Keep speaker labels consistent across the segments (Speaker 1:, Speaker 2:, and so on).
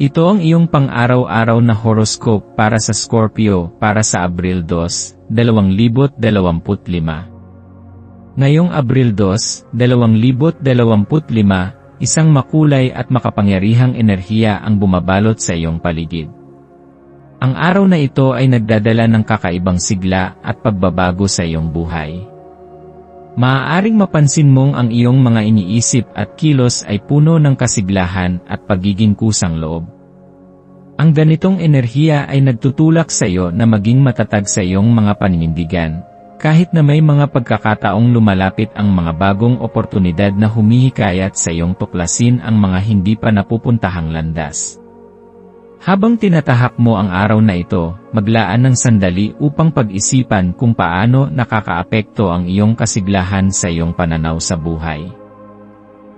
Speaker 1: Ito ang iyong pang-araw-araw na horoscope para sa Scorpio para sa Abril 2, 2025. Ngayong Abril 2, 2025, isang makulay at makapangyarihang enerhiya ang bumabalot sa iyong paligid. Ang araw na ito ay nagdadala ng kakaibang sigla at pagbabago sa iyong buhay. Maaaring mapansin mong ang iyong mga iniisip at kilos ay puno ng kasiglahan at pagiging kusang loob. Ang ganitong enerhiya ay nagtutulak sa iyo na maging matatag sa iyong mga paninindigan, kahit na may mga pagkakataong lumalapit ang mga bagong oportunidad na humihikayat sa iyong tuklasin ang mga hindi pa napupuntahang landas. Habang tinatahak mo ang araw na ito, maglaan ng sandali upang pag-isipan kung paano nakakaapekto ang iyong kasiglahan sa iyong pananaw sa buhay.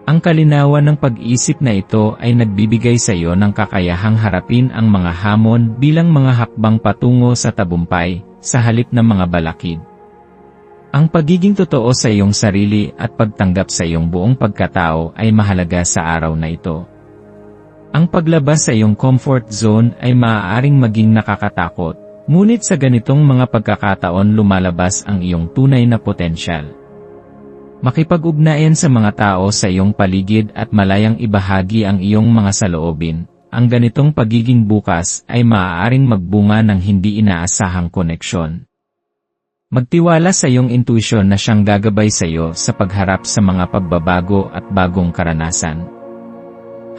Speaker 1: Ang kalinawan ng pag-isip na ito ay nagbibigay sa iyo ng kakayahang harapin ang mga hamon bilang mga hakbang patungo sa tabumpay, sa halip ng mga balakid. Ang pagiging totoo sa iyong sarili at pagtanggap sa iyong buong pagkatao ay mahalaga sa araw na ito. Ang paglabas sa iyong comfort zone ay maaaring maging nakakatakot, ngunit sa ganitong mga pagkakataon lumalabas ang iyong tunay na potensyal. Makipag-ugnayan sa mga tao sa iyong paligid at malayang ibahagi ang iyong mga saloobin, ang ganitong pagiging bukas ay maaaring magbunga ng hindi inaasahang koneksyon. Magtiwala sa iyong intuisyon na siyang gagabay sa iyo sa pagharap sa mga pagbabago at bagong karanasan.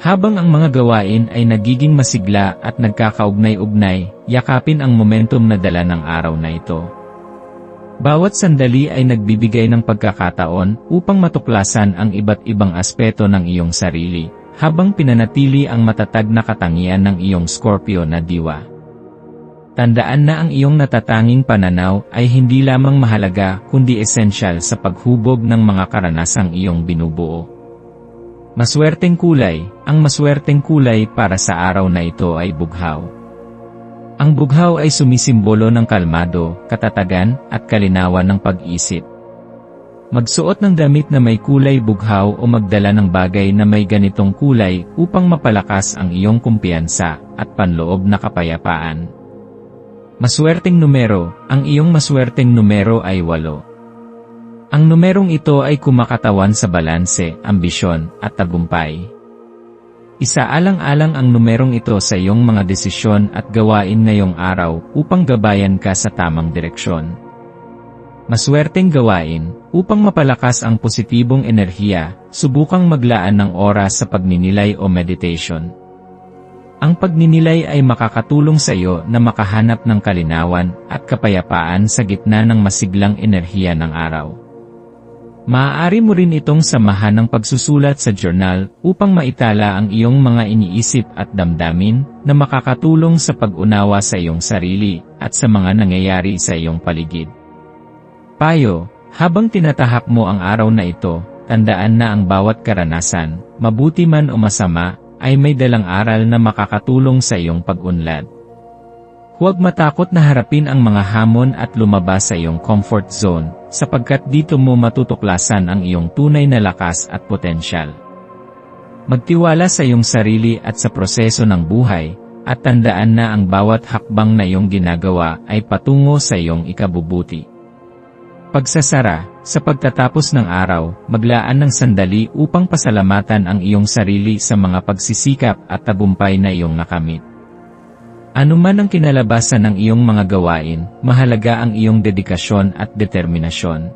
Speaker 1: Habang ang mga gawain ay nagiging masigla at nagkakaugnay-ugnay, yakapin ang momentum na dala ng araw na ito. Bawat sandali ay nagbibigay ng pagkakataon upang matuklasan ang iba't ibang aspeto ng iyong sarili, habang pinanatili ang matatag na katangian ng iyong Scorpio na diwa. Tandaan na ang iyong natatanging pananaw ay hindi lamang mahalaga kundi esensyal sa paghubog ng mga karanasang iyong binubuo. Maswerteng kulay, ang maswerteng kulay para sa araw na ito ay bughaw. Ang bughaw ay sumisimbolo ng kalmado, katatagan, at kalinawan ng pag-isip. Magsuot ng damit na may kulay bughaw o magdala ng bagay na may ganitong kulay upang mapalakas ang iyong kumpiyansa at panloob na kapayapaan. Maswerteng numero, ang iyong maswerteng numero ay 8. Ang numerong ito ay kumakatawan sa balanse, ambisyon, at tagumpay. Isaalang-alang ang numerong ito sa iyong mga desisyon at gawain ngayong araw upang gabayan ka sa tamang direksyon. Maswerteng gawain, upang mapalakas ang positibong enerhiya, subukang maglaan ng oras sa pagninilay o meditation. Ang pagninilay ay makakatulong sa iyo na makahanap ng kalinawan at kapayapaan sa gitna ng masiglang enerhiya ng araw. Maaari mo rin itong samahan ng pagsusulat sa journal upang maitala ang iyong mga iniisip at damdamin na makakatulong sa pag-unawa sa iyong sarili at sa mga nangyayari sa iyong paligid. Payo, habang tinatahak mo ang araw na ito, tandaan na ang bawat karanasan, mabuti man o masama, ay may dalang aral na makakatulong sa iyong pag-unlad. Huwag matakot na harapin ang mga hamon at lumabas sa iyong comfort zone, sapagkat dito mo matutuklasan ang iyong tunay na lakas at potensyal. Magtiwala sa iyong sarili at sa proseso ng buhay, at tandaan na ang bawat hakbang na iyong ginagawa ay patungo sa iyong ikabubuti. Pagsasara, sa pagtatapos ng araw, maglaan ng sandali upang pasalamatan ang iyong sarili sa mga pagsisikap at tabumpay na iyong nakamit. Ano man ang kinalabasan ng iyong mga gawain, mahalaga ang iyong dedikasyon at determinasyon.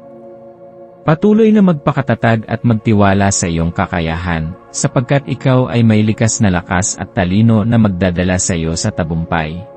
Speaker 1: Patuloy na magpakatatag at magtiwala sa iyong kakayahan, sapagkat ikaw ay may likas na lakas at talino na magdadala sa iyo sa tabumpay.